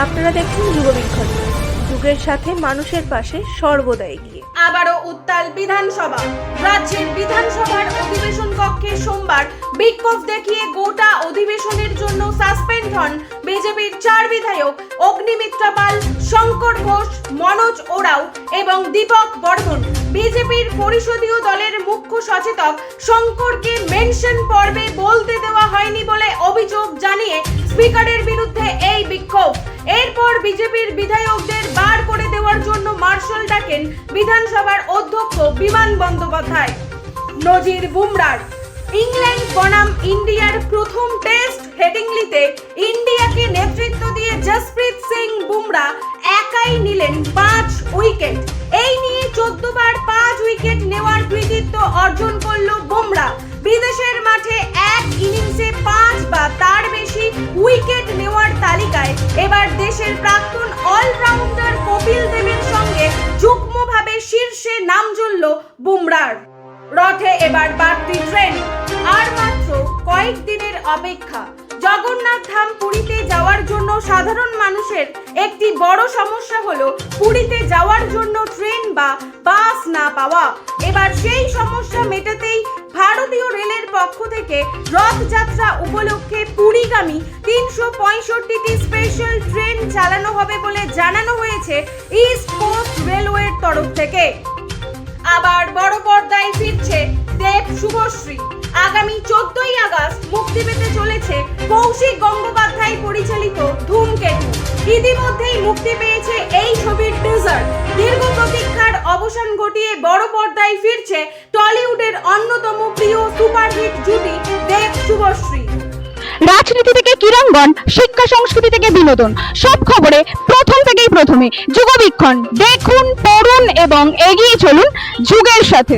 আপনারা দেখুন যুগবিক্ষণ যুগের সাথে মানুষের পাশে সর্বদা এগিয়ে আবারও উত্তাল বিধানসভা। রাজ্যের বিধানসভার অধিবেশন কক্ষে সোমবার বিক্ষোভ দেখিয়ে গোটা অধিবেশনের জন্য সাসপেন্ড হন বিজেপির চার বিধায়ক অগ্নিমিত্রা পাল, শঙ্কর ঘোষ, মনোজ ওরাও এবং দীপক বর্ধন বিজেপির পরিষদীয় দলের মুখ্য সচেতক শঙ্করকে মেনশন পর্বে বলতে দেওয়া হয়নি বলে অভিযোগ জানিয়ে স্পিকারের বিরুদ্ধে এই বিক্ষোভ। এরপর বিজেপির বিধায়কদের বার করে দেওয়ার জন্য মার্শাল ডাকেন বিধানসভার অধ্যক্ষ বিমান বন্দ্যোপাধ্যায়। নজির বুমরার। ইংল্যান্ড বনাম ইন্ডিয়ার প্রথম টেস্ট হেডিংলিতে ইন্ডিয়াকে নেতৃত্ব দিয়ে জসপ্রীত সিং বুমরা একাই নিলেন পাঁচ উইকেট। এই নিয়ে চোদ্দ বার পাঁচ উইকেট নেওয়ার কৃতিত্ব অর্জন করল বুমরা। বিদেশের উইকেট নেওয়ার তালিকায় এবার দেশের প্রাক্তন অলরাউন্ডার কপিল দেবের সঙ্গে যুগ্মভাবে শীর্ষে নাম জুড়ল বুমরার। রথে এবার বাড়তি ট্রেন আর মাত্র কয়েকদিনের অপেক্ষা। জগন্নাথ ধাম পুরীতে যাওয়ার জন্য সাধারণ মানুষের একটি বড় সমস্যা হলো পুরীতে যাওয়ার জন্য ট্রেন বা বাস না পাওয়া। এবার সেই সমস্যা পক্ষ থেকে রথযাত্রা উপলক্ষে পুরীগামী তিনশো পঁয়ষট্টিটি স্পেশাল ট্রেন চালানো হবে বলে জানানো হয়েছে ইস্ট কোস্ট রেলওয়ের তরফ থেকে। আবার বড় পর্দায় ফিরছে দেব শুভশ্রী। আগামী চোদ্দই আগস্ট মুক্তি পেতে চলেছে কৌশিক গঙ্গোপাধ্যায় পরিচালিত ধূমকেতু। ইতিমধ্যেই মুক্তি পেয়েছে অবসান ঘটিয়ে বড় পর্দায় ফিরছে টলিউডের অন্যতম প্রিয় সুপারহিট জুটি দেব শুভশ্রী। রাজনীতি থেকে ক্রীড়াঙ্গন, শিক্ষা সংস্কৃতি থেকে বিনোদন, সব খবরে প্রথম থেকেই প্রথমে। যুগবীক্ষণ, দেখুন, পড়ুন এবং এগিয়ে চলুন যুগের সাথে।